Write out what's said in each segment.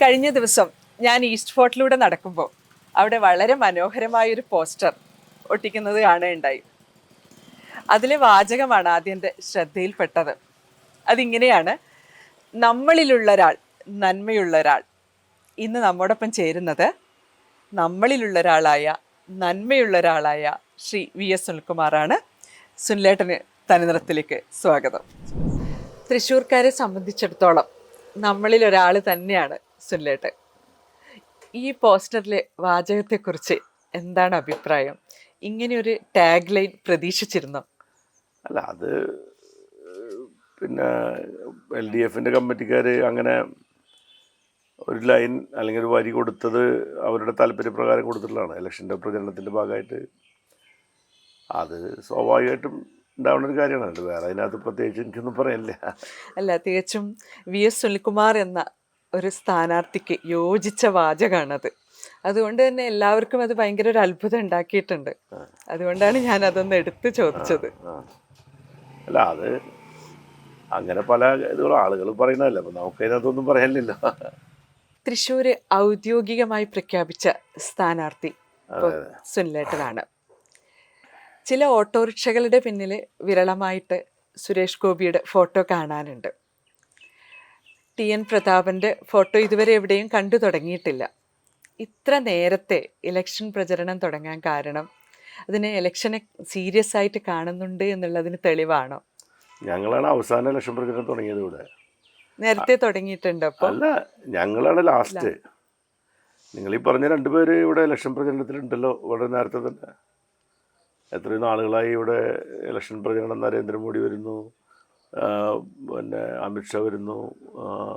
കഴിഞ്ഞ ദിവസം ഞാൻ ഈസ്റ്റ് ഫോർട്ടിലൂടെ നടക്കുമ്പോൾ അവിടെ വളരെ മനോഹരമായ ഒരു പോസ്റ്റർ ഒട്ടിക്കുന്നത് കാണുകയുണ്ടായി. അതിലെ വാചകമാണ് ആദ്യം എന്റെ ശ്രദ്ധയിൽപ്പെട്ടത്. അതിങ്ങനെയാണ് നമ്മളിലുള്ള ഒരാൾ നന്മയുള്ള ഒരാൾ ഇന്ന് നമ്മോടൊപ്പം ചേരുന്നത് നമ്മളിലുള്ള ഒരാളായ നന്മയുള്ള ഒരാളായ ശ്രീ വി എസ് സുനിൽകുമാറാണ്. സുനിലേട്ടന് തനിനിറത്തിലേക്ക് സ്വാഗതം. തൃശ്ശൂർക്കാരെ സംബന്ധിച്ചിടത്തോളം നമ്മളിൽ ഒരാൾ തന്നെയാണ്. സുനിലേട്ടൻ. ഈ പോസ്റ്ററിലെ വാചകത്തെക്കുറിച്ച് എന്താണ് അഭിപ്രായം? ഇങ്ങനെയൊരു ടാഗ് ലൈൻ പ്രതീക്ഷിച്ചിരുന്നോ? അല്ല അത് പിന്നെ എൽ ഡി എഫിന്റെ കമ്മിറ്റിക്കാർ അങ്ങനെ ഒരു ലൈൻ അല്ലെങ്കിൽ ഒരു വരി കൊടുത്തത് അവരുടെ താല്പര്യപ്രകാരം കൊടുത്തിട്ടുള്ളതാണ്. ഇലക്ഷന്റെ പ്രചരണത്തിന്റെ ഭാഗമായിട്ട് അത് സ്വാഭാവികമായിട്ടും ഉണ്ടാവുന്ന ഒരു കാര്യമാണ്. വേറെ അതിനകത്ത് പ്രത്യേകിച്ച് എനിക്കൊന്നും പറയാനില്ല അല്ല തികച്ചും വി എസ് സുനിൽകുമാർ എന്ന ഒരു സ്ഥാനാർത്ഥിക്ക് യോജിച്ച വാചകമാണത് അതുകൊണ്ട് തന്നെ എല്ലാവർക്കും അത് ഭയങ്കര ഒരു അത്ഭുതം ഉണ്ടാക്കിയിട്ടുണ്ട്. അതുകൊണ്ടാണ് ഞാൻ അതൊന്ന് എടുത്ത് ചോദിച്ചത്. അല്ല അത് അങ്ങനെ പല ഇതുകളും ആളുകൾ പറയുന്നതല്ല അപ്പം നമുക്ക് അതിനകത്തൊന്നും പറയാനില്ലല്ലോ തൃശ്ശൂർ ഔദ്യോഗികമായി പ്രഖ്യാപിച്ച സ്ഥാനാർത്ഥി സുനിലേട്ടനാണ്. ചില ഓട്ടോറിക്ഷകളുടെ പിന്നിൽ വിരളമായിട്ട് സുരേഷ് ഗോപിയുടെ ഫോട്ടോ കാണാനുണ്ട്. ടി എൻ പ്രതാപന്റെ ഫോട്ടോ ഇതുവരെ എവിടെയും കണ്ടു തുടങ്ങിയിട്ടില്ല. ഇത്ര നേരത്തെ ഇലക്ഷൻ പ്രചരണം തുടങ്ങാൻ കാരണം അതിനെ ഇലക്ഷനെ സീരിയസ് ആയിട്ട് കാണുന്നുണ്ട് എന്നുള്ളതിന് തെളിവാണോ? ഞങ്ങളാണ് അവസാന ഇലക്ഷൻ പ്രചരണം തുടങ്ങിയത് ഇവിടെ. നേരത്തെ തുടങ്ങിയിട്ടുണ്ട് അപ്പോൾ അല്ല ഞങ്ങളാണ് ലാസ്റ്റ്. നിങ്ങൾ ഈ പറഞ്ഞ രണ്ടുപേര് ഇവിടെ ഇലക്ഷൻ പ്രചരണത്തിലുണ്ടല്ലോ ഇവിടെ നേരത്തെ തന്നെ. എത്രയോ നാളുകളായി ഇവിടെ ഇലക്ഷൻ പ്രചരണം നരേന്ദ്രമോദി വരുന്നു പിന്നെ അമിത്ഷാ വരുന്നു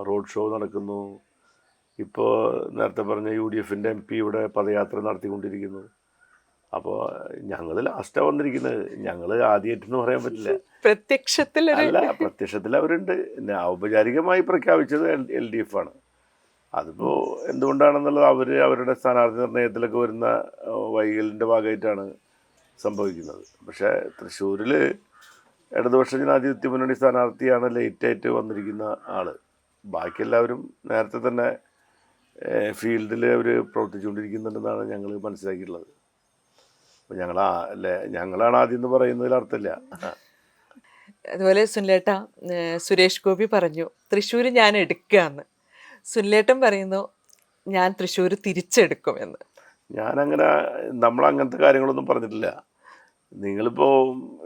റോഡ് ഷോ നടക്കുന്നു. ഇപ്പോൾ നേരത്തെ പറഞ്ഞ യു ഡി എഫിന്റെ എം പി ഇവിടെ പദയാത്ര നടത്തിക്കൊണ്ടിരിക്കുന്നു. അപ്പോൾ ഞങ്ങൾ ലാസ്റ്റാണ് വന്നിരിക്കുന്നത്. ഞങ്ങൾ ആദ്യമായിട്ടെന്ന് പറയാൻ പറ്റില്ല. പ്രത്യക്ഷത്തിൽ അല്ല പ്രത്യക്ഷത്തിൽ അവരുണ്ട്. പിന്നെ ഔപചാരികമായി പ്രഖ്യാപിച്ചത് എൽ ഡി എഫ് ആണ്. അതിപ്പോൾ എന്തുകൊണ്ടാണെന്നുള്ളത് അവർ അവരുടെ സ്ഥാനാർത്ഥി നിർണയത്തിലൊക്കെ വരുന്ന വൈകലിന്റെ ഭാഗമായിട്ടാണ് സംഭവിക്കുന്നത്. പക്ഷേ തൃശ്ശൂരിൽ ഇടതുപക്ഷ ജനാധിപത്യ മുന്നണി സ്ഥാനാർത്ഥിയാണ് ലേറ്റായിട്ട് വന്നിരിക്കുന്ന ആൾ ബാക്കി എല്ലാവരും നേരത്തെ തന്നെ ഫീൽഡിൽ അവർ പ്രവർത്തിച്ചുകൊണ്ടിരിക്കുന്നുണ്ടെന്നാണ് ഞങ്ങൾ മനസ്സിലാക്കിയിട്ടുള്ളത്. അപ്പോൾ ഞങ്ങൾ അല്ലേ ഞങ്ങളാണ് ആദ്യം എന്ന് പറയുന്നതിൽ അർത്ഥമില്ല. അതുപോലെ സുനിലേട്ട സുരേഷ് ഗോപി പറഞ്ഞു തൃശ്ശൂർ ഞാൻ എടുക്കുകയെന്ന് സുനിലേട്ടൻ പറയുന്നു ഞാൻ തൃശ്ശൂർ തിരിച്ചെടുക്കുമെന്ന്. ഞാനങ്ങനെ നമ്മളങ്ങനത്തെ കാര്യങ്ങളൊന്നും പറഞ്ഞിട്ടില്ല. നിങ്ങളിപ്പോൾ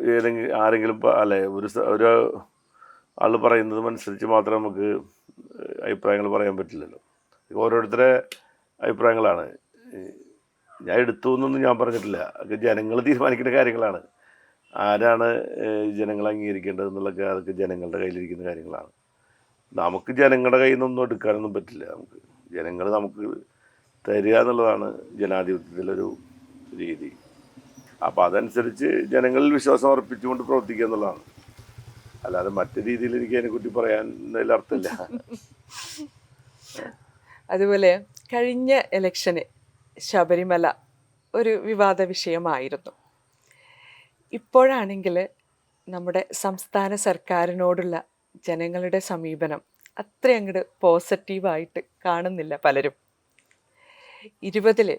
ഏതെങ്കിലും ആരെങ്കിലും അല്ലെ ഒരു ഒരു ആൾ പറയുന്നതും അനുസരിച്ച് മാത്രം നമുക്ക് അഭിപ്രായങ്ങൾ പറയാൻ പറ്റില്ലല്ലോ. ഓരോരുത്തരെ അഭിപ്രായങ്ങളാണ്. ഞാൻ എടുത്തു എന്നൊന്നും ഞാൻ പറഞ്ഞിട്ടില്ല. അതൊക്കെ ജനങ്ങൾ തീരുമാനിക്കേണ്ട കാര്യങ്ങളാണ്. ആരാണ് ജനങ്ങൾ അംഗീകരിക്കേണ്ടത് എന്നുള്ളതൊക്കെ അതൊക്കെ ജനങ്ങളുടെ കയ്യിലിരിക്കുന്ന കാര്യങ്ങളാണ്. നമുക്ക് ജനങ്ങളുടെ കയ്യിൽ നിന്നൊന്നും എടുക്കാനൊന്നും പറ്റില്ല നമുക്ക്. ജനങ്ങൾ നമുക്ക് തരിക എന്നുള്ളതാണ് ജനാധിപത്യത്തിലൊരു രീതി. അപ്പോൾ അതനുസരിച്ച് ജനങ്ങളിൽ വിശ്വാസം അർപ്പിച്ചുകൊണ്ട് പ്രവർത്തിക്കുക എന്നുള്ളതാണ്. അല്ലാതെ മറ്റു രീതിയിൽ എനിക്ക് അതിനെക്കുറിച്ച് പറയാൻ അർത്ഥമില്ല. അതുപോലെ കഴിഞ്ഞ ഇലക്ഷന് ശബരിമല ഒരു വിവാദ വിഷയമായിരുന്നു. ഇപ്പോഴാണെങ്കിൽ നമ്മുടെ സംസ്ഥാന സർക്കാരിനോടുള്ള ജനങ്ങളുടെ സമീപനം അത്ര അങ്ങോട്ട് പോസിറ്റീവായിട്ട് കാണുന്നില്ല പലരും. ഇരുപതിൽ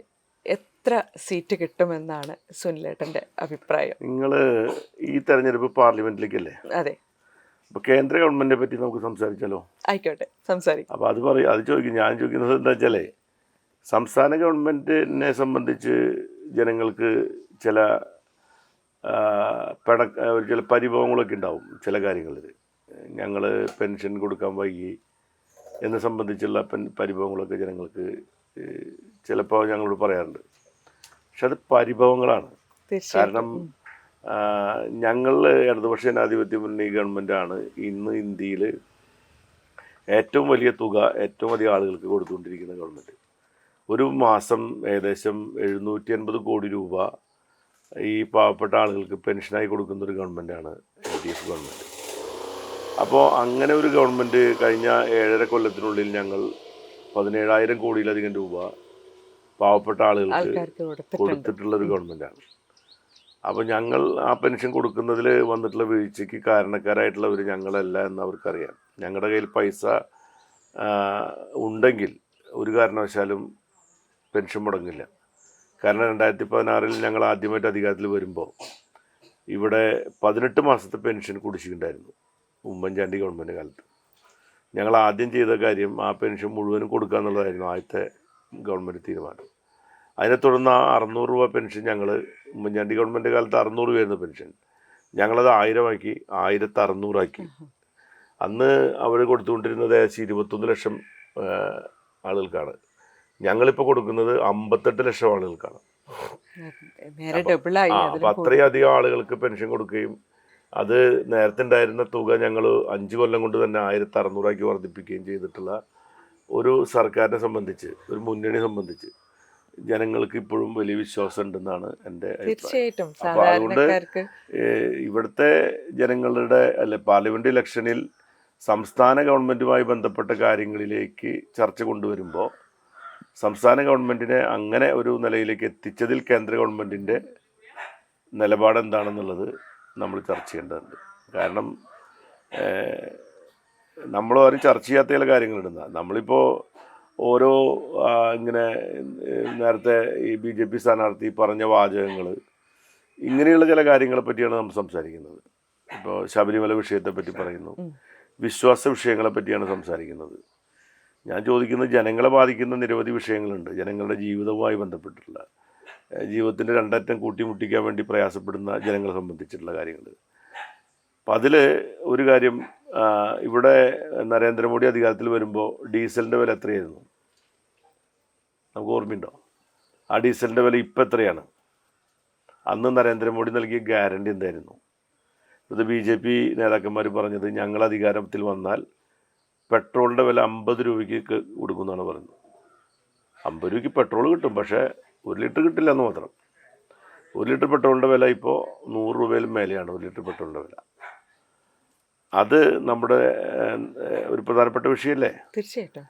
എത്ര സീറ്റ് കിട്ടുമെന്നാണ് സുനിലേട്ടന്റെ അഭിപ്രായം. നിങ്ങൾ ഈ തെരഞ്ഞെടുപ്പ് പാർലമെന്റിലേക്കല്ലേ? അതെ. അപ്പോൾ കേന്ദ്ര ഗവൺമെന്റിനെ പറ്റി നമുക്ക് സംസാരിച്ചാലോ? ആയിക്കോട്ടെ സംസാരിക്കും. അപ്പോൾ അത് പറയും അത് ചോദിക്കും. ഞാൻ ചോദിക്കുന്നത് എന്താ വെച്ചാലേ സംസ്ഥാന ഗവൺമെന്റിനെ സംബന്ധിച്ച് ജനങ്ങൾക്ക് ചില പിണ ചില പരിഭവങ്ങളൊക്കെ ഉണ്ടാവും ചില കാര്യങ്ങളിൽ ഞങ്ങൾ പെൻഷൻ കൊടുക്കാൻ വൈകി എന്നെ സംബന്ധിച്ചുള്ള പെൻ പരിഭവങ്ങളൊക്കെ ജനങ്ങൾക്ക് ചിലപ്പോൾ ഞങ്ങളോട് പറയാറുണ്ട്. പക്ഷെ അത് പരിഭവങ്ങളാണ് കാരണം ഞങ്ങൾ ഇടതുപക്ഷ ജനാധിപത്യ മുന്നണി ഗവൺമെന്റാണ് ഇന്ന് ഇന്ത്യയിൽ ഏറ്റവും വലിയ തുക ഏറ്റവും അധികം ആളുകൾക്ക് കൊടുത്തുകൊണ്ടിരിക്കുന്ന ഗവൺമെന്റ്. ഒരു മാസം ഏകദേശം എഴുന്നൂറ്റി അൻപത് കോടി രൂപ ഈ പാവപ്പെട്ട ആളുകൾക്ക് പെൻഷനായി കൊടുക്കുന്ന ഒരു ഗവൺമെന്റാണ് എൽ ഡി എഫ് ഗവൺമെന്റ്. അപ്പോൾ അങ്ങനെ ഒരു ഗവൺമെന്റ് കഴിഞ്ഞ ഏഴര കൊല്ലത്തിനുള്ളിൽ ഞങ്ങൾ പതിനേഴായിരം കോടിയിലധികം രൂപ പാവപ്പെട്ട ആളുകൾക്ക് കൊടുത്തിട്ടുള്ള ഒരു ഗവൺമെന്റാണ് അപ്പോൾ ഞങ്ങൾ ആ പെൻഷൻ കൊടുക്കുന്നതിൽ വന്നിട്ടുള്ള വീഴ്ചയ്ക്ക് കാരണക്കാരായിട്ടുള്ളവർ ഞങ്ങളല്ല എന്ന് അവർക്കറിയാം. ഞങ്ങളുടെ കയ്യിൽ പൈസ ഉണ്ടെങ്കിൽ ഒരു കാരണവശാലും പെൻഷൻ മുടങ്ങില്ല. കാരണം രണ്ടായിരത്തി പതിനാറിൽ ഞങ്ങൾ ആദ്യമായിട്ട് അധികാരത്തിൽ വരുമ്പോൾ ഇവിടെ പതിനെട്ട് മാസത്തെ പെൻഷൻ കുടിശ്ശിക്കുണ്ടായിരുന്നു ഉമ്മൻചാണ്ടി ഗവൺമെന്റ് കാലത്ത്. ഞങ്ങൾ ആദ്യം ചെയ്ത കാര്യം ആ പെൻഷൻ മുഴുവനും കൊടുക്കുക എന്നുള്ളതായിരുന്നു ആദ്യത്തെ ഗവൺമെന്റ് തീരുമാനം. അതിനെ തുടർന്ന് ആ അറുന്നൂറ് രൂപ പെൻഷൻ ഞങ്ങൾ ഉമ്മൻചാണ്ടി ഗവൺമെന്റ് കാലത്ത് അറുന്നൂറ് രൂപയായിരുന്നു പെൻഷൻ. ഞങ്ങളത് ആയിരമാക്കി ആയിരത്തി അറുന്നൂറാക്കി അന്ന് അവർ കൊടുത്തുകൊണ്ടിരുന്നത് ഏകദേശം ഇരുപത്തൊന്ന് ലക്ഷം ആളുകൾക്കാണ്. ഞങ്ങളിപ്പോൾ കൊടുക്കുന്നത് അമ്പത്തെട്ട് ലക്ഷം ആളുകൾക്കാണ്. അപ്പം അത്രയും അധികം ആളുകൾക്ക് പെൻഷൻ കൊടുക്കുകയും അത് നേരത്തെ ഉണ്ടായിരുന്ന തുക ഞങ്ങൾ അഞ്ച് കൊല്ലം കൊണ്ട് തന്നെ ആയിരത്തി അറുന്നൂറാക്കി വർദ്ധിപ്പിക്കുകയും ചെയ്തിട്ടുള്ള ഒരു സർക്കാരിനെ സംബന്ധിച്ച് ഒരു മുന്നണിയെ സംബന്ധിച്ച് ജനങ്ങൾക്ക് ഇപ്പോഴും വലിയ വിശ്വാസം ഉണ്ടെന്നാണ് എന്റെ അഭിപ്രായം. തീർച്ചയായിട്ടും. അതുകൊണ്ട് ഇവിടുത്തെ ജനങ്ങളുടെ അല്ലെ പാർലമെന്റ് ഇലക്ഷനിൽ സംസ്ഥാന ഗവൺമെന്റുമായി ബന്ധപ്പെട്ട കാര്യങ്ങളിലേക്ക് ചർച്ച കൊണ്ടുവരുമ്പോൾ സംസ്ഥാന ഗവൺമെന്റിനെ അങ്ങനെ ഒരു നിലയിലേക്ക് എത്തിച്ചതിൽ കേന്ദ്ര ഗവൺമെന്റിന്റെ നിലപാട് എന്താണെന്നുള്ളത് നമ്മൾ ചർച്ച ചെയ്യേണ്ടതുണ്ട്. കാരണം നമ്മൾ ആരും ചർച്ച ചെയ്യാത്ത ചില കാര്യങ്ങളുണ്ട്. നമ്മളിപ്പോൾ ഓരോ ഇങ്ങനെ നേരത്തെ ഈ ബി ജെ പി സ്ഥാനാർത്ഥി പറഞ്ഞ വാചകങ്ങൾ ഇങ്ങനെയുള്ള ചില കാര്യങ്ങളെ പറ്റിയാണ് നമ്മൾ സംസാരിക്കുന്നത്. ഇപ്പോൾ ശബരിമല വിഷയത്തെ പറ്റി പറയുന്നു. വിശ്വാസ വിഷയങ്ങളെ പറ്റിയാണ് സംസാരിക്കുന്നത്. ഞാൻ ചോദിക്കുന്നത് ജനങ്ങളെ ബാധിക്കുന്ന നിരവധി വിഷയങ്ങളുണ്ട്. ജനങ്ങളുടെ ജീവിതവുമായി ബന്ധപ്പെട്ടിട്ടുള്ള ജീവിതത്തിന്റെ രണ്ടറ്റം കൂട്ടിമുട്ടിക്കാൻ വേണ്ടി പ്രയാസപ്പെടുന്ന ജനങ്ങളെ സംബന്ധിച്ചിട്ടുള്ള കാര്യങ്ങൾ അപ്പം അതിൽ ഒരു കാര്യം ഇവിടെ നരേന്ദ്രമോദി അധികാരത്തിൽ വരുമ്പോൾ ഡീസലിന്റെ വില എത്രയായിരുന്നു? നമുക്ക് ഓർമ്മയുണ്ടോ? ആ ഡീസലിന്റെ വില ഇപ്പം എത്രയാണ്? അന്ന് നരേന്ദ്രമോദി നൽകിയ ഗ്യാരണ്ടി എന്തായിരുന്നു? ഇത് ബി ജെ പി നേതാക്കന്മാർ പറഞ്ഞത് ഞങ്ങൾ അധികാരത്തിൽ വന്നാൽ പെട്രോളിന്റെ വില അമ്പത് രൂപയ്ക്ക് കൊടുക്കുമെന്നാണ് പറയുന്നത്. അമ്പത് രൂപയ്ക്ക് പെട്രോൾ കിട്ടും പക്ഷേ ഒരു ലിറ്റർ കിട്ടില്ല എന്ന് മാത്രം. ഒരു ലിറ്റർ പെട്രോളിന്റെ വില ഇപ്പോൾ നൂറ് രൂപയിലും മേലെയാണ് ഒരു ലിറ്റർ പെട്രോളിന്റെ വില. അത് നമ്മുടെ ഒരു പ്രധാനപ്പെട്ട വിഷയമല്ലേ തീർച്ചയായിട്ടും.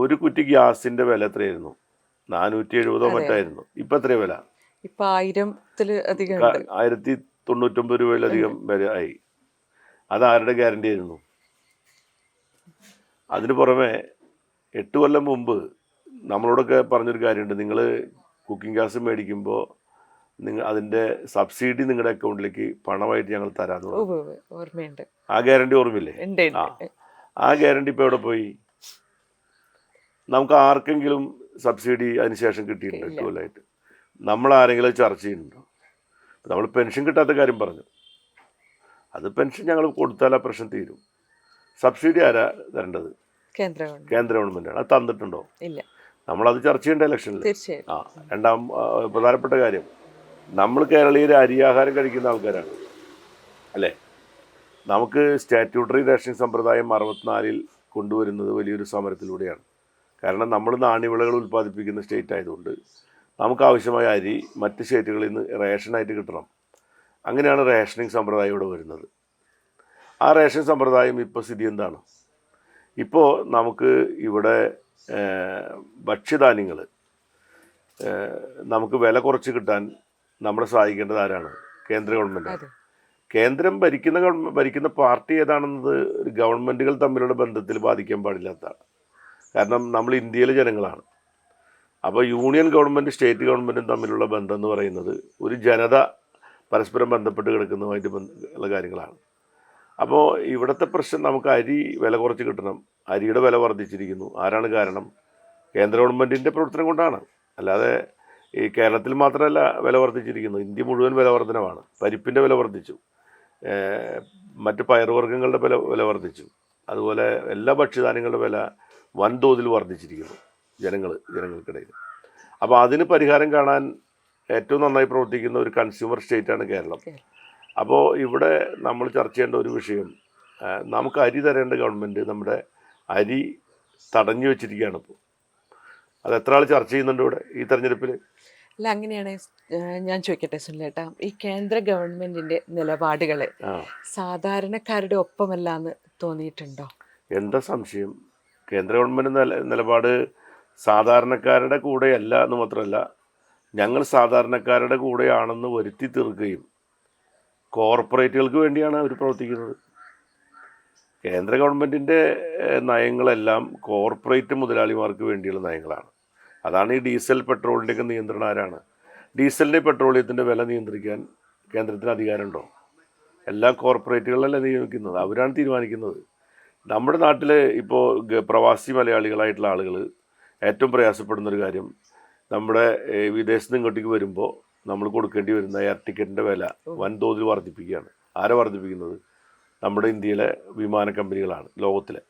ഒരു കുറ്റി ഗ്യാസിന്റെ വില എത്രയായിരുന്നു? നാനൂറ്റി എഴുപതോ മറ്റായിരുന്നു. ഇപ്പൊ എത്ര വില? ഇപ്പൊ ആയിരത്തിൽ അധികം ആയിരത്തി തൊണ്ണൂറ്റൊമ്പത് രൂപയിലധികം വില ആയി. അത് ആരുടെ ഗ്യാരണ്ടി ആയിരുന്നു? അതിന് പുറമെ എട്ട് കൊല്ലം മുമ്പ് നമ്മളോടൊക്കെ പറഞ്ഞൊരു കാര്യമുണ്ട്. നിങ്ങൾ കുക്കിംഗ് ഗ്യാസ് മേടിക്കുമ്പോൾ നിങ്ങൾ അതിന്റെ സബ്സിഡി നിങ്ങളുടെ അക്കൗണ്ടിലേക്ക് പണമായിട്ട് ഞങ്ങൾ ഉവ്വ് ഓർമ്മയുണ്ട്. ആ ഗ്യാരണ്ടി ഓർമ്മയില്ലേ? ആ. ഗ്യാരണ്ടി ഇപ്പൊ എവിടെ പോയി? നമുക്ക് ആർക്കെങ്കിലും സബ്സിഡി അതിനുശേഷം കിട്ടിയിട്ടുണ്ട് എട്ട് കൊല്ലമായിട്ട് നമ്മൾ ആരെങ്കിലും ചർച്ച ചെയ്യുന്നുണ്ടോ? നമ്മൾ പെൻഷൻ കിട്ടാത്ത കാര്യം പറഞ്ഞു. അത് പെൻഷൻ ഞങ്ങൾ കൊടുത്താൽ ആ പ്രശ്നം തീരും. സബ്സിഡി ആരാ തരേണ്ടത്? കേന്ദ്ര ഗവൺമെന്റ്. ആണ് അത് തന്നിട്ടുണ്ടോ? ഇല്ല. നമ്മളത് ചർച്ച ചെയ്യേണ്ട ഇലക്ഷനിൽ ആ രണ്ടാം പ്രധാനപ്പെട്ട കാര്യം. നമ്മൾ കേരളീയർ അരിയാഹാരം കഴിക്കുന്ന ആൾക്കാരാണ്. അല്ലേ? നമുക്ക് സ്റ്റാറ്റ്യൂട്ടറി റേഷൻ സമ്പ്രദായം അറുപത്തിനാലിൽ കൊണ്ടുവരുന്നത് വലിയൊരു സമരത്തിലൂടെയാണ്. കാരണം നമ്മൾ നാണ്യവിളകൾ ഉൽപ്പാദിപ്പിക്കുന്ന സ്റ്റേറ്റ് ആയതുകൊണ്ട് നമുക്ക് ആവശ്യമായ അരി മറ്റ് സ്റ്റേറ്റുകളിൽ നിന്ന് റേഷനായിട്ട് കിട്ടണം. അങ്ങനെയാണ് റേഷനിങ് സമ്പ്രദായം ഇവിടെ വരുന്നത്. ആ റേഷൻ സമ്പ്രദായം ഇപ്പോൾ സ്ഥിതി എന്താണ്? ഇപ്പോൾ നമുക്ക് ഇവിടെ ഭക്ഷ്യധാന്യങ്ങൾ നമുക്ക് വില കുറച്ച് കിട്ടാൻ നമ്മളെ സഹായിക്കേണ്ടത് ആരാണ്? കേന്ദ്ര ഗവൺമെന്റ് കേന്ദ്രം ഭരിക്കുന്ന ഗവൺമെന്റ് ഭരിക്കുന്ന പാർട്ടി ഏതാണെന്നത് ഗവൺമെന്റുകൾ ഗവൺമെന്റുകൾ തമ്മിലുള്ള ബന്ധത്തിൽ ബാധിക്കാൻ പാടില്ലാത്തതാണ്. കാരണം നമ്മൾ ഇന്ത്യയിലെ ജനങ്ങളാണ്. അപ്പോൾ യൂണിയൻ ഗവൺമെന്റ് സ്റ്റേറ്റ് ഗവൺമെന്റും തമ്മിലുള്ള ബന്ധം എന്ന് പറയുന്നത് ഒരു ജനത പരസ്പരം ബന്ധപ്പെട്ട് കിടക്കുന്നതുമായിട്ട് ഉള്ള കാര്യങ്ങളാണ്. അപ്പോൾ ഇവിടുത്തെ പ്രശ്നം നമുക്ക് അരി വില കുറച്ച് കിട്ടണം. അരിയുടെ വില വർദ്ധിച്ചിരിക്കുന്നു. ആരാണ് കാരണം? കേന്ദ്ര ഗവൺമെന്റിന്റെ പ്രവർത്തനം കൊണ്ടാണ്. അല്ലാതെ ഈ കേരളത്തിൽ മാത്രമല്ല വില വർദ്ധിച്ചിരിക്കുന്നത് ഇന്ത്യ മുഴുവൻ വില വർധനമാണ് പരിപ്പിന്റെ വില വർദ്ധിച്ചു. മറ്റ് പയറുവർഗങ്ങളുടെ വില വില വർദ്ധിച്ചു. അതുപോലെ എല്ലാ ഭക്ഷ്യധാന്യങ്ങളുടെ വില വൻതോതിൽ വർദ്ധിച്ചിരിക്കുന്നു ജനങ്ങൾ ജനങ്ങൾക്കിടയിൽ. അപ്പോൾ അതിന് പരിഹാരം കാണാൻ ഏറ്റവും നന്നായി പ്രവർത്തിക്കുന്ന ഒരു കൺസ്യൂമർ സ്റ്റേറ്റാണ് കേരളം. കേരളം. അപ്പോൾ ഇവിടെ നമ്മൾ ചർച്ച ചെയ്യേണ്ട ഒരു വിഷയം നമുക്ക് അരി തരേണ്ട ഗവൺമെന്റ് നമ്മുടെ അരി തടഞ്ഞു വെച്ചിരിക്കുകയാണ് ഇപ്പോൾ അത് എത്ര ആൾ ചർച്ച ചെയ്യുന്നുണ്ട് ഇവിടെ ഈ തെരഞ്ഞെടുപ്പിൽ അല്ല അങ്ങനെയാണ് ഞാൻ ചോദിക്കട്ടെ സുനിലേട്ടാ ഈ കേന്ദ്ര ഗവൺമെന്റിന്റെ നിലപാടുകളെ സാധാരണക്കാരുടെ സാധാരണക്കാരുടെ ഒപ്പമല്ലാന്ന് തോന്നിയിട്ടുണ്ടോ? എന്താ സംശയം? കേന്ദ്ര ഗവൺമെന്റ് നില നിലപാട് സാധാരണക്കാരുടെ കൂടെയല്ല എന്ന് മാത്രമല്ല ഞങ്ങൾ സാധാരണക്കാരുടെ കൂടെയാണെന്ന് വരുത്തി തീർക്കുകയും കോർപ്പറേറ്റുകൾക്ക് വേണ്ടിയാണ് അവർ പ്രവർത്തിക്കുന്നത്. കേന്ദ്ര ഗവൺമെന്റിന്റെ നയങ്ങളെല്ലാം കോർപ്പറേറ്റ് മുതലാളിമാർക്ക് വേണ്ടിയുള്ള നയങ്ങളാണ്. അതാണ് ഈ ഡീസൽ പെട്രോളിന്റെയൊക്കെ നിയന്ത്രണം ആരാണ്? ഡീസലിന്റെ പെട്രോളിയത്തിന്റെ വില നിയന്ത്രിക്കാൻ കേന്ദ്രത്തിന് അധികാരമുണ്ടോ? എല്ലാ കോർപ്പറേറ്റുകളിലല്ല നിയമിക്കുന്നത് അവരാണ് തീരുമാനിക്കുന്നത്. നമ്മുടെ നാട്ടിൽ ഇപ്പോൾ പ്രവാസി മലയാളികളായിട്ടുള്ള ആളുകൾ ഏറ്റവും പ്രയാസപ്പെടുന്നൊരു കാര്യം നമ്മുടെ വിദേശത്ത് ഇങ്ങോട്ടേക്ക് വരുമ്പോൾ നമ്മൾ കൊടുക്കേണ്ടി വരുന്ന എയർ ടിക്കറ്റിന്റെ വില വൻതോതിൽ വർദ്ധിപ്പിക്കുകയാണ്. ആരെ വർദ്ധിപ്പിക്കുന്നത്? നമ്മുടെ ഇന്ത്യയിലെ വിമാന കമ്പനികളാണ് ലോകത്തിലെ.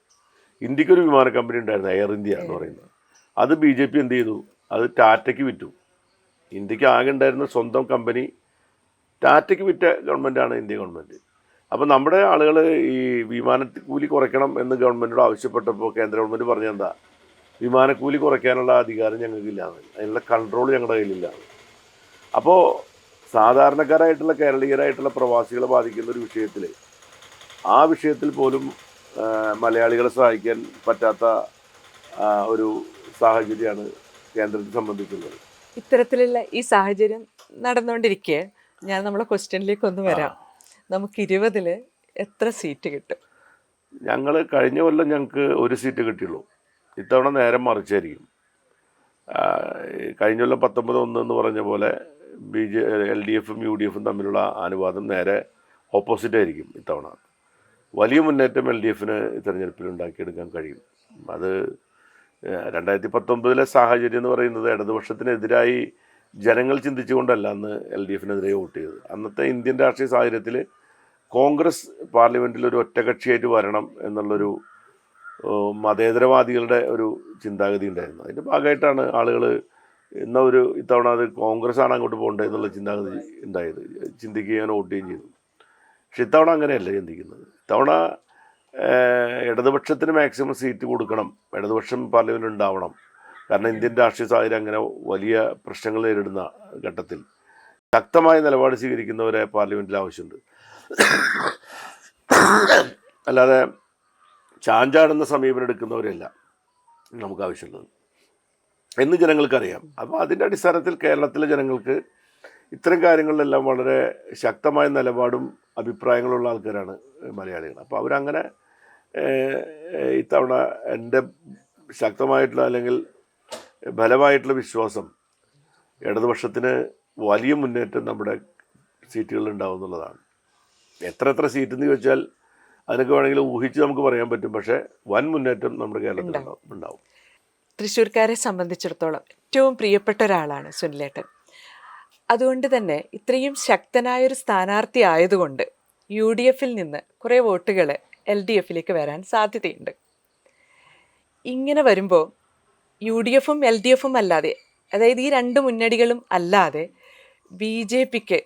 ഇന്ത്യക്കൊരു വിമാന കമ്പനി ഉണ്ടായിരുന്നു എയർ ഇന്ത്യ എന്ന് പറയുന്നത്. അത് ബി ജെ പി എന്ത് ചെയ്തു? അത് ടാറ്റയ്ക്ക് വിറ്റു. ഇന്ത്യയ്ക്ക് ആകെ ഉണ്ടായിരുന്ന സ്വന്തം കമ്പനി ടാറ്റയ്ക്ക് വിറ്റ ഗവൺമെന്റാണ് ഇന്ത്യ ഗവൺമെന്റ് അപ്പോൾ നമ്മുടെ ആളുകൾ ഈ വിമാനക്കൂലി കുറയ്ക്കണം എന്ന് ഗവൺമെന്റിനോട് ആവശ്യപ്പെട്ടപ്പോൾ കേന്ദ്ര ഗവൺമെന്റ് പറഞ്ഞെന്താ വിമാനക്കൂലി കുറയ്ക്കാനുള്ള അധികാരം ഞങ്ങൾക്കില്ല അതിനുള്ള കൺട്രോൾ ഞങ്ങളുടെ കയ്യിലില്ല അപ്പോൾ സാധാരണക്കാരായിട്ടുള്ള കേരളീയരായിട്ടുള്ള പ്രവാസികളെ ബാധിക്കുന്ന ഒരു വിഷയത്തിൽ ആ വിഷയത്തിൽ പോലും മലയാളികളെ സഹായിക്കാൻ പറ്റാത്ത ഒരു സാഹചര്യമാണ് കേന്ദ്രത്തെ സംബന്ധിച്ചുള്ളത്. ഇത്തരത്തിലുള്ള ഈ സാഹചര്യം നടന്നുകൊണ്ടിരിക്കെ ഞാൻ നമ്മളെ ക്വസ്റ്റ്യനിലേക്ക് ഒന്ന് വരാം. നമുക്ക് ഇരുപതിൽ എത്ര സീറ്റ് കിട്ടും? ഞങ്ങൾ കഴിഞ്ഞ കൊല്ലം ഞങ്ങൾക്ക് ഒരു സീറ്റ് കിട്ടിയുള്ളൂ. ഇത്തവണ നേരം മറിച്ചായിരിക്കും. കഴിഞ്ഞ കൊല്ലം പത്തൊമ്പത് ഒന്ന് എന്ന് പറഞ്ഞ പോലെ ബി ജെ എൽ ഡി എഫും യു ഡി എഫും തമ്മിലുള്ള അനുവാദം നേരെ ഓപ്പോസിറ്റ് ആയിരിക്കും ഇത്തവണ. വലിയ മുന്നേറ്റം എൽ ഡി എഫിന് തിരഞ്ഞെടുപ്പിൽ ഉണ്ടാക്കിയെടുക്കാൻ കഴിയും. അത് രണ്ടായിരത്തി പത്തൊമ്പതിലെ സാഹചര്യം എന്ന് പറയുന്നത് ഇടതുപക്ഷത്തിനെതിരായി ജനങ്ങൾ ചിന്തിച്ചുകൊണ്ടല്ല അന്ന് എൽ ഡി എഫിനെതിരെ വോട്ട് ചെയ്തത്. അന്നത്തെ ഇന്ത്യൻ രാഷ്ട്രീയ സാഹചര്യത്തിൽ കോൺഗ്രസ് പാർലമെന്റിൽ ഒരു ഒറ്റകക്ഷിയായിട്ട് വരണം എന്നുള്ളൊരു മതേതരവാദികളുടെ ഒരു ചിന്താഗതി ഉണ്ടായിരുന്നു. അതിന്റെ ഭാഗമായിട്ടാണ് ആളുകൾ ഇന്ന ഒരു ഇത്തവണ അത് കോൺഗ്രസ് ആണ് അങ്ങോട്ട് പോകേണ്ടത് എന്നുള്ള ചിന്താഗതി ഉണ്ടായത്. ചിന്തിക്കുകയും വോട്ട് ചെയ്യുകയും ചെയ്തു. പക്ഷെ ഇത്തവണ അങ്ങനെയല്ല ചിന്തിക്കുന്നത്. ഇത്തവണ ഇടതുപക്ഷത്തിന് മാക്സിമം സീറ്റ് കൊടുക്കണം. ഇടതുപക്ഷം പാർലമെന്റ് ഉണ്ടാവണം കാരണം ഇന്ത്യൻ രാഷ്ട്രീയ സാഹചര്യം അങ്ങനെ വലിയ പ്രശ്നങ്ങൾ നേരിടുന്ന ഘട്ടത്തിൽ. ശക്തമായ നിലപാട് സ്വീകരിക്കുന്നവരെ പാർലമെന്റിൽ ആവശ്യമുണ്ട്. അല്ലാതെ ചാഞ്ചാടുന്ന സമീപനം എടുക്കുന്നവരല്ല നമുക്ക് ആവശ്യമുള്ളത്. എന്ന് ജനങ്ങൾക്കറിയാം. അപ്പോൾ അതിന്റെ അടിസ്ഥാനത്തിൽ കേരളത്തിലെ ജനങ്ങൾക്ക് ഇത്തരം കാര്യങ്ങളിലെല്ലാം വളരെ ശക്തമായ നിലപാടും അഭിപ്രായങ്ങളുള്ള ആൾക്കാരാണ് മലയാളികൾ. അപ്പോൾ അവരങ്ങനെ ഇത്തവണ എന്റെ ശക്തമായിട്ടുള്ള അല്ലെങ്കിൽ ബലമായിട്ടുള്ള വിശ്വാസം ഇടതുപക്ഷത്തിന് വലിയ മുന്നേറ്റം നമ്മുടെ സീറ്റുകളിൽ ഉണ്ടാവും എന്നുള്ളതാണ്. എത്ര എത്ര സീറ്റ് എന്ന് ചോദിച്ചാൽ അതിനൊക്കെ വേണമെങ്കിൽ ഊഹിച്ച് നമുക്ക് പറയാൻ പറ്റും. പക്ഷേ വൻ മുന്നേറ്റം നമ്മുടെ കേരളത്തിൽ ഉണ്ടാവും. തൃശ്ശൂർക്കാരെ സംബന്ധിച്ചിടത്തോളം ഏറ്റവും പ്രിയപ്പെട്ട ഒരാളാണ് സുനിലേട്ടൻ. അതുകൊണ്ട് തന്നെ ഇത്രയും ശക്തനായൊരു സ്ഥാനാർത്ഥി ആയതുകൊണ്ട് യു ഡി എഫിൽ നിന്ന് കുറേ വോട്ടുകൾ എൽ ഡി എഫിലേക്ക് വരാൻ സാധ്യതയുണ്ട്. ഇങ്ങനെ വരുമ്പോൾ യു ഡി എഫും എൽ ഡി എഫും അല്ലാതെ അതായത് ഈ രണ്ട് മുന്നണികളും അല്ലാതെ ബി ജെ പിക്ക്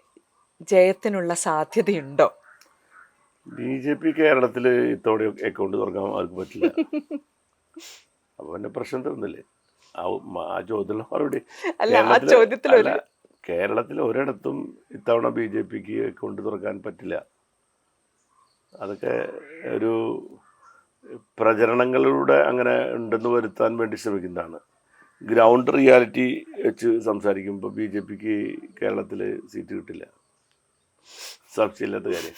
ജയത്തിനുള്ള സാധ്യതയുണ്ടോ? ബി ജെ പി കേരളത്തിൽ ഇത്തോടെ അക്കൗണ്ട് തുറക്കാൻ അവർക്ക് പറ്റില്ല. അപ്പോൾ എന്റെ പ്രശ്നം തീർന്നില്ലേ? ആ ചോദ്യത്തിലുള്ള മറുപടി ചോദ്യത്തിൽ കേരളത്തിൽ ഒരിടത്തും ഇത്തവണ ബി ജെ പിക്ക് അക്കൗണ്ട് തുറക്കാൻ പറ്റില്ല. അതൊക്കെ ഒരു പ്രചരണങ്ങളിലൂടെ അങ്ങനെ ഉണ്ടെന്ന് വരുത്താൻ വേണ്ടി ശ്രമിക്കുന്നതാണ്. ഗ്രൗണ്ട് റിയാലിറ്റി വെച്ച് സംസാരിക്കുമ്പോൾ ബി ജെ പിക്ക് കേരളത്തിൽ സീറ്റ് കിട്ടില്ല. സംശയമില്ലാത്ത കാര്യം.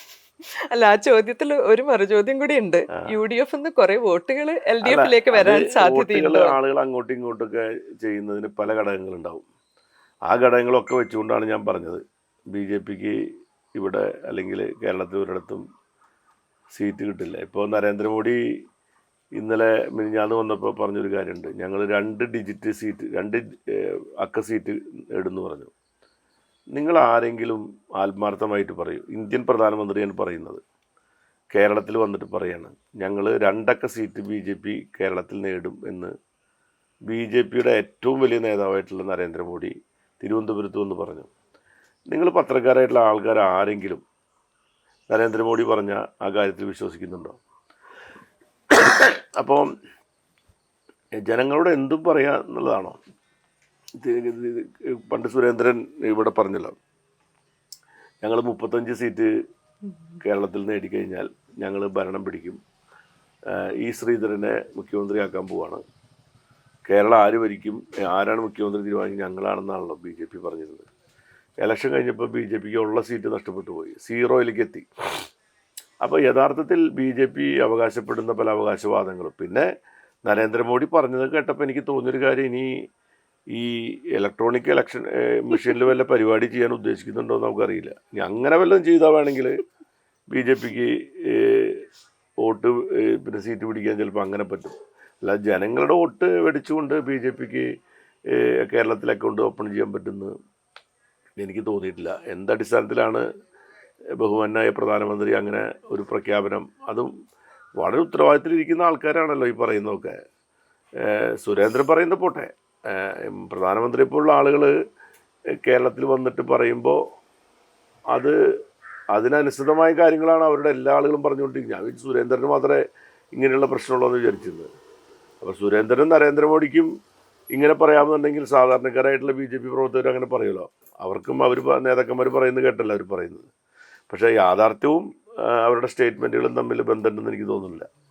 അല്ല ആ ചോദ്യത്തിൽ ഒരു മറുചോദ്യം കൂടി ഉണ്ട്. യു ഡി എഫ് കുറെ വോട്ടുകൾ എൽ ഡി എഫിലേക്ക് വരാൻ സാധ്യതയുണ്ട്? ആളുകൾ അങ്ങോട്ടും ഇങ്ങോട്ടൊക്കെ ചെയ്യുന്നതിന് പല ഘടകങ്ങളുണ്ടാവും. ആ ഘടകങ്ങളൊക്കെ വെച്ചുകൊണ്ടാണ് ഞാൻ പറഞ്ഞത്. ബി ജെ പിക്ക് ഇവിടെ അല്ലെങ്കിൽ കേരളത്തിൽ ഒരിടത്തും സീറ്റ് കിട്ടില്ല. ഇപ്പോൾ നരേന്ദ്രമോദി ഇന്നലെ മിനിഞ്ഞാന്ന് വന്നപ്പോൾ പറഞ്ഞൊരു കാര്യമുണ്ട് ഞങ്ങൾ രണ്ട് ഡിജിറ്റ് സീറ്റ് രണ്ട് അക്ക സീറ്റ് ഇടുന്നു പറഞ്ഞു. നിങ്ങൾ ആരെങ്കിലും ആത്മാർത്ഥമായിട്ട് പറയൂ. ഇന്ത്യൻ പ്രധാനമന്ത്രിയാണ് പറയുന്നത്. കേരളത്തിൽ വന്നിട്ട് പറയാണ്. ഞങ്ങൾ രണ്ടക്ക സീറ്റ് ബി ജെ പി കേരളത്തിൽ നേടും എന്ന്. ബി ജെ പിയുടെ ഏറ്റവും വലിയ നേതാവായിട്ടുള്ള നരേന്ദ്രമോദി തിരുവനന്തപുരത്ത് വന്ന് പറഞ്ഞു. നിങ്ങൾ പത്രക്കാരായിട്ടുള്ള ആൾക്കാർ ആരെങ്കിലും നരേന്ദ്രമോദി പറഞ്ഞ ആ കാര്യത്തിൽ വിശ്വസിക്കുന്നുണ്ടോ? അപ്പോൾ ജനങ്ങളോട് എന്തും പറയുക എന്നുള്ളതാണോ? പണ്ട് സുരേന്ദ്രൻ ഇവിടെ പറഞ്ഞല്ലോ ഞങ്ങൾ മുപ്പത്തഞ്ച് സീറ്റ് കേരളത്തിൽ നേടിക്കഴിഞ്ഞാൽ ഞങ്ങൾ ഭരണം പിടിക്കും. ഈ ശ്രീധരനെ മുഖ്യമന്ത്രിയാക്കാൻ പോവാണ്. കേരളം ആര് ഭരിക്കും? ആരാണ് മുഖ്യമന്ത്രി തീരുമാനിക്കും ഞങ്ങളാണെന്നാണല്ലോ ബി ജെ പി പറഞ്ഞിരുന്നത്. ഇലക്ഷൻ കഴിഞ്ഞപ്പോൾ ബി ജെ പിക്ക് ഉള്ള സീറ്റ് നഷ്ടപ്പെട്ടു പോയി. സീറോയിലേക്ക് എത്തി. അപ്പോൾ യഥാർത്ഥത്തിൽ ബി ജെ പി അവകാശപ്പെടുന്ന പല അവകാശവാദങ്ങളും. പിന്നെ നരേന്ദ്രമോദി പറഞ്ഞത് കേട്ടപ്പോൾ എനിക്ക് തോന്നിയൊരു കാര്യം ഇനി ഈ ഇലക്ട്രോണിക് ഇലക്ഷൻ മെഷീനിൽ വല്ല പരിപാടി ചെയ്യാൻ ഉദ്ദേശിക്കുന്നുണ്ടോ എന്ന് നമുക്കറിയില്ല. ഇനി അങ്ങനെ വല്ലതും ചെയ്താൽ വേണമെങ്കിൽ ബി ജെ പിക്ക് വോട്ട് പിന്നെ സീറ്റ് പിടിക്കാൻ ചിലപ്പോൾ അങ്ങനെ പറ്റും. അല്ല ജനങ്ങളുടെ വോട്ട് വെടിച്ചുകൊണ്ട് ബി ജെ പിക്ക് കേരളത്തിൽ അക്കൗണ്ട് ഓപ്പൺ ചെയ്യാൻ പറ്റുമെന്ന് എനിക്ക് തോന്നിയിട്ടില്ല. എന്തടിസ്ഥാനത്തിലാണ് ബഹുമാനായ പ്രധാനമന്ത്രി അങ്ങനെ ഒരു പ്രഖ്യാപനം? അതും വളരെ ഉത്തരവാദിത്തത്തിലിരിക്കുന്ന ആൾക്കാരാണല്ലോ ഈ പറയുന്നതൊക്കെ. സുരേന്ദ്രൻ പറയുന്ന പോട്ടെ. പ്രധാനമന്ത്രി പോലുള്ള ആളുകൾ കേരളത്തിൽ വന്നിട്ട് പറയുമ്പോൾ അത് അതിനനുസൃതമായ കാര്യങ്ങളാണ് അവരുടെ എല്ലാ ആളുകളും പറഞ്ഞുകൊണ്ടിരിക്കുന്നത്. ഞാൻ സുരേന്ദ്രന് മാത്രമേ ഇങ്ങനെയുള്ള പ്രശ്നമുള്ളൂ എന്ന് വിചാരിച്ചിരുന്നത്. അപ്പോൾ സുരേന്ദ്രനും നരേന്ദ്രമോദിക്കും ഇങ്ങനെ പറയാമെന്നുണ്ടെങ്കിൽ സാധാരണക്കാരായിട്ടുള്ള ബി ജെ പി പ്രവർത്തകർ അങ്ങനെ പറയുമല്ലോ. അവർക്കും അവർ നേതാക്കന്മാർ പറയുന്നത് കേട്ടല്ല അവർ പറയുന്നത്. പക്ഷേ യാഥാർത്ഥ്യവും അവരുടെ സ്റ്റേറ്റ്മെന്റുകളും തമ്മിൽ ബന്ധമുണ്ടെന്ന് എനിക്ക് തോന്നുന്നില്ല.